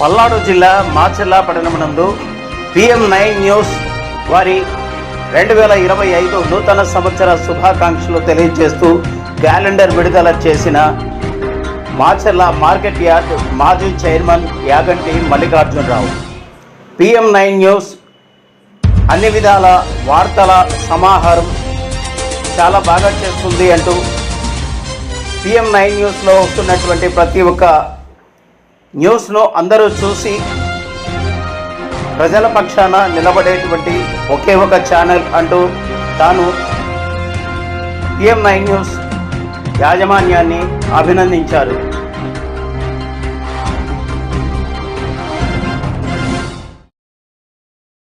పల్నాడు జిల్లా మాచెల్ల పట్టణమునందు PM nine news వారి రెండు వేల ఇరవై ఐదు నూతన సంవత్సర శుభాకాంక్షలు తెలియజేస్తూ క్యాలెండర్ విడుదల చేసిన మాచెల్ల మార్కెట్ యార్డ్ మాజీ chairman Yaganti Mallikarjunarao. PM nine news అన్ని విధాల వార్తల సమాహారం చాలా బాగా చేస్తుంది అంటూ పిఎం నైన్ న్యూస్లో వస్తున్నటువంటి ప్రతి ఒక్క న్యూస్ను అందరూ చూసి ప్రజల పక్షాన నిలబడేటువంటి ఒకే ఒక ఛానల్ అంటూ తాను పిఎం నైన్ న్యూస్ యాజమాన్యాన్ని అభినందించారు.